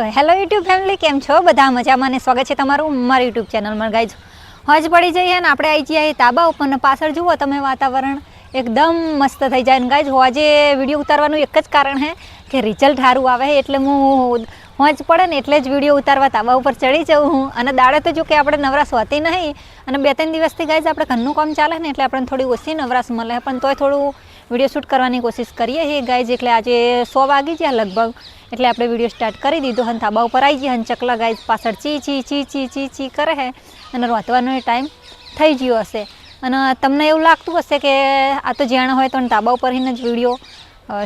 તો hello YouTube family, કેમ છો? બધા મજામાં અને સ્વાગત છે તમારું મારા યુટ્યુબ ચેનલમાં. ગાઈઝ, હજ પડી જઈએ ને આપણે આવી જઈએ તાબા ઉપર પાછળ જુઓ તમે વાતાવરણ એકદમ મસ્ત થઈ જાય. ને ગાઈઝ આજે વીડિયો ઉતારવાનું એક જ કારણ છે કે રિઝલ્ટ સારું આવે એટલે હું હોજ પડે ને એટલે જ વીડિયો ઉતારવા તાબા ઉપર ચડી જાઉં હું. અને દાડે તો જો કે આપણે નવરાશ હોતી નહીં. અને બે ત્રણ દિવસથી ગાય આપણે ઘરનું કામ ચાલે ને એટલે આપણને થોડી ઓછી નવરાશ મળે. પણ તોય થોડું વીડિયો શૂટ કરવાની કોશિશ કરીએ છીએ ગાય એટલે આજે સો વાગી ગયા લગભગ. એટલે આપણે વીડિયો સ્ટાર્ટ કરી દીધો અને તાબા ઉપર આવી ગયા અને ચકલા ગાય પાછળ ચી ચી ચી ચી ચી ચી કરે છે અને રોતવાનો ટાઈમ થઈ ગયો હશે. અને તમને એવું લાગતું હશે કે આ તો જાણ હોય તો તાબા ઉપર જ વીડિયો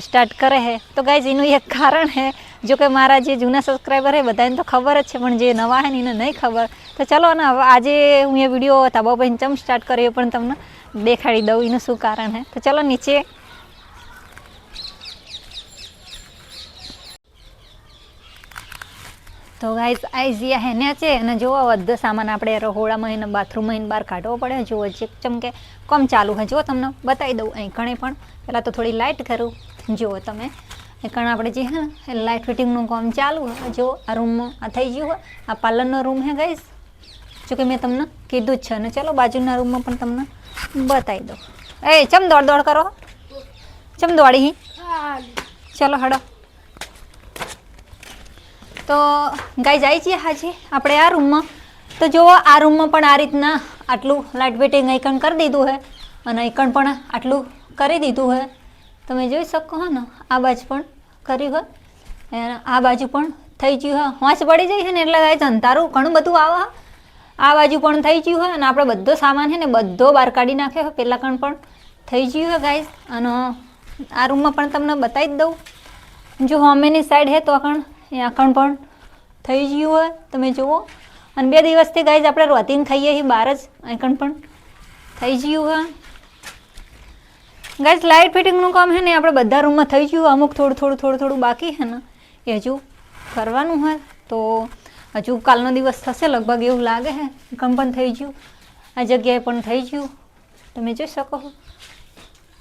સ્ટાર્ટ કરે છે તો ગાઈઝ એનું એક કારણ છે જો કે મારા જે જૂના સબસ્ક્રાઈબર હે બધાને તો ખબર જ છે, પણ જે નવા હે ને એને નહીં ખબર. તો ચલો ને આજે હું એ વીડિયો ધાબા ઉપર ચમ સ્ટાર્ટ કર્યો પણ તમને દેખાડી દઉં એનું શું કારણ હે તો ચલો નીચે. તો ગાઈસ આઈ જીયા હેને છે, અને જુઓ, બધો સામાન આપણે રહોડામાં એને બાથરૂમમાં એને બહાર કાઢવો પડે. જુઓ, જે ચમકે કમ ચાલુ હે જુઓ તમને બતાવી દઉં અહીં ઘણે પણ. પહેલાં તો થોડી લાઇટ કરું. જુઓ તમે. એ કણ આપણે જે હે એ લાઇટ ફિટિંગનું કામ ચાલુ હોય. જો આ રૂમમાં આ થઈ ગયું હોય, આ પાર્લરનો રૂમ હે ગાઈસ જો કે મેં તમને કીધું જ છે. અને ચલો બાજુના રૂમમાં પણ તમને બતાવી દઉં. એ, ચમ દોડ દોડ કરો. ચમ દોડી હી. ચલો હડો. તો ગાઈ જાય છીએ હાજી. આપણે આ રૂમમાં તો જુઓ, આ રૂમમાં પણ આ રીતના આટલું લાઇટ વેટિંગ આઈકન કરી દીધું છે અને આઈકન પણ આટલું કરી દીધું છે તમે જોઈ શકો હો ને, આ બાજુ પણ કર્યું હોય આ બાજુ પણ થઈ ગયું હોય. હોંચ પડી જાય છે ને એટલે ગાય અંધારું ઘણું બધું આવે આ બાજુ પણ થઈ ગયું હોય અને આપણે બધો સામાન છે ને બધો બહાર કાઢી નાખ્યો હોય. પહેલાં કણ પણ થઈ ગયું હોય ગાઈઝ અને આ રૂમમાં પણ તમને બતાવી જ દઉં. જો હોમેની સાઈડ હે તો કણ, એ કણ પણ થઈ ગયું હોય. તમે જુઓ. અને બે દિવસથી ગાઈઝ આપણે રોતીને ખાઈએ છીએ બહાર જ. આકણ પણ થઈ ગયું હોય. ગાઈઝ લાઇટ ફિટિંગનું કામ છે ને આપણે બધા રૂમમાં થઈ ગયું. અમુક થોડું થોડું થોડું થોડું બાકી છે ને. એ હજુ કરવાનું હોય. તો હજુ કાલનો દિવસ થશે, લગભગ એવું લાગે છે. કમ પણ થઈ ગયું. આ જગ્યાએ પણ થઈ ગયું. તમે જોઈ શકો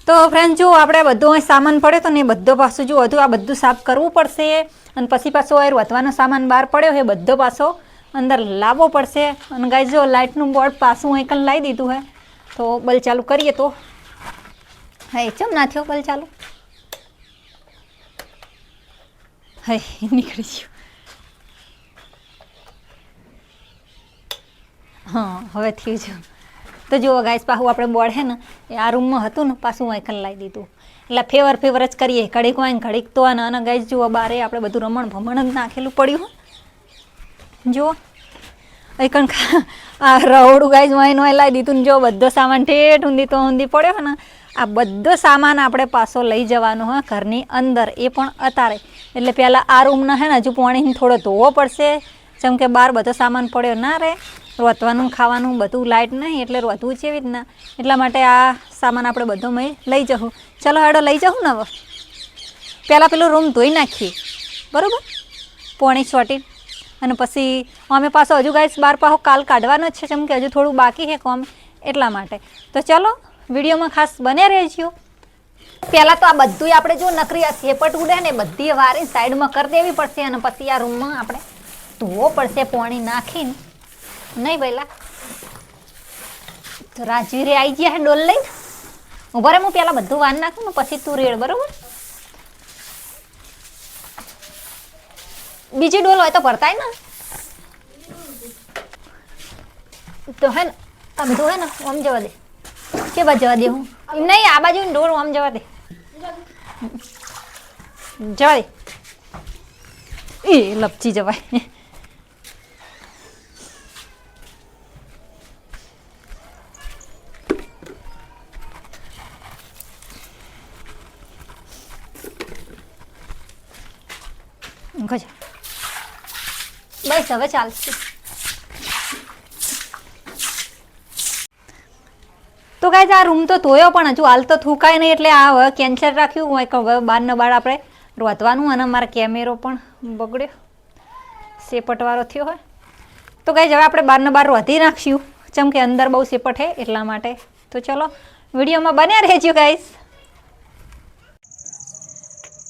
તો ફ્રેન્ડ જો આપણે બધો અહીં સામાન પડ્યો તો ને બધો પાછો જો હજુ આ બધું સાફ કરવું પડશે. અને પછી પાછો એ વધવાનો સામાન બહાર પડ્યો એ બધો પાછો અંદર લાવવો પડશે. અને ગાય જો લાઇટનું બોર્ડ પાછું અહીં લાવી દીધું હે તો બલ ચાલુ કરીએ તો. હા, ચમ ના થયો બલ ચાલુ. હે નીકળી ગયું. હા, હવે થયું છે. તો જુઓ ગાઈસ, પાછું આપણે બોર્ડ હે ને, એ આ રૂમમાં હતું ને, પાછું વાંકન લાવી દીધું. એટલે ફેવર ફેવર જ કરીએ. ઘડીક વાંક ઘડીક તો અને ગાઈસ, જુઓ બારે આપણે બધું રમણ ભમણ જ નાખેલું પડ્યું જુઓ. એકણ આ રવડું ગાઈસ વાઈન વાઈ લાવી દીધું જો બધો સામાન ઠેઠ ઊંધી તો ઊંધી પડ્યો ને. આ બધો સામાન આપણે પાછો લઈ જવાનો હા ઘરની અંદર, એ પણ અતારે. એટલે પહેલાં આ રૂમના હે ને, હજુ પાણીને થોડો ધોવો પડશે. જેમ કે બહાર બધો સામાન પડ્યો ના રહે. રોતવાનું, ખાવાનું બધું લાઇટ નહીં, એટલે રોતવું છે એવી રીતના. એટલા માટે આ સામાન આપણે બધો મેં લઈ જવું ચલો હેડો લઈ જાઉં ને હવે. પહેલાં પેલું રૂમ ધોઈ નાખીએ. બરાબર? પોણી ચોટી અને પછી અમે પાછો હજુ ગાઈસ બાર પાછો કાલ કાઢવાનો જ છે, કેમ કે હજુ થોડું બાકી છે કોમ એટલા માટે. તો ચલો, વિડીયોમાં ખાસ બને રહેજો. પહેલાં તો આ બધું આપણે જો નકરી આ સેપટ ઉડે ને બધી વારી સાઈડમાં કરી દેવી પડશે અને પછી આ રૂમમાં આપણે ધોવો પડશે, પાણી નાખીને. નહીં પહેલાં તો રાજવીરે આવી ગયા ડોલ લઈને? ઊભા રે, હું પહેલાં બધું વાન નાખું ને પછી તું રેડ, બરોબર? બીજી ડોલ હોય તો ભરતાય ને. તો હે ને, આ બધું હે ને, આમ જવા દે. કે બાજુ જવા દે હું? એમ નહીં, આ બાજુ ડોલ આમ જવા દે. જવા દે. એ લપચી જવાય. ગજો બસ હવે ચાલશે. તો કાંઈ આ રૂમ તો ધોયો પણ હજુ. હાલ તો થૂકાય નહીં એટલે આ કેન્સર રાખ્યું. હોય કે હવે બાર આપણે રોતવાનું અને મારા કેમેરો પણ બગડ્યો. સેપટવાળો થયો હોય. તો કાંઈ હવે આપણે બારનો બાર રોધી નાખશું. ચમ કે અંદર બહુ સેપટ છે એટલા માટે. તો ચલો, વિડીયોમાં બન્યા રહેજો ગાઈસ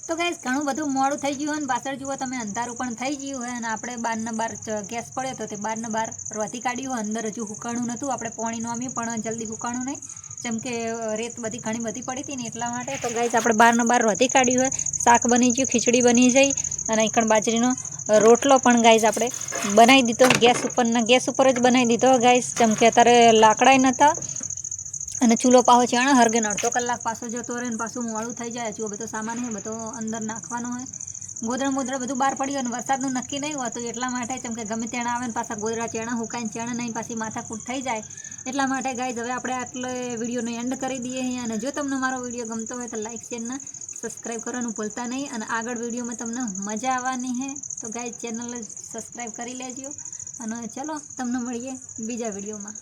તો ગાઈસ ઘણું બધું મોડું થઈ ગયું હોય ને પાછળ જુઓ તમે, અંધારું પણ થઈ ગયું હોય અને આપણે બારને બાર ગેસ પડ્યો તો તે બારને બાર રોતી કાઢ્યું હોય. અંદર હજુ હુકાણું નહોતું, આપણે પોણી નોમ્યું પણ જલ્દી હુકાણું નહીં. જેમ કે રેત બધી ઘણી બધી પડી હતી ને એટલા માટે તો ગાઈસ આપણે બારને બાર રોધી કાઢ્યું હોય. શાક બની ગયું, ખીચડી બની જઈ અને એકણ બાજરીનો રોટલો પણ ગાઈસ આપણે બનાવી દીધો. ગેસ ઉપરના ગેસ ઉપર જ બનાવી દીધો ગાઈસ જેમ કે અત્યારે લાકડાય નહોતા અને ચૂલો પાછો છે ને અડધો કલાક પાછો જતો રહે ને પાછું મોડું થઈ જાય, ચૂલો બધો સામાન હોય બધો અંદર નાખવાનો હોય. ગોદરા મોદરા બધું બહાર પડ્યું અને વરસાદનું નક્કી નહીં હોતું, એટલા માટે જેમ કે ગમે ત્યાં આવે ને પાછા ગોદરા ચેણા હુકાઈને ચેણા નહીં, પાછી માથાકૂટ થઈ જાય. એટલા માટે ગાઈઝ, હવે આપણે આટલે વિડીયોનો એન્ડ કરી દઈએ અહીંયા. અને જો તમને મારો વીડિયો ગમતો હોય તો લાઇક શેરના સબસ્ક્રાઈબ કરવાનું ભૂલતા નહીં. અને આગળ વિડીયોમાં તમને મજા આવવાની છે તો ગાઈઝ ચેનલ સબસ્ક્રાઈબ કરી લેજો. અને ચલો, તમને મળીએ બીજા વિડીયોમાં.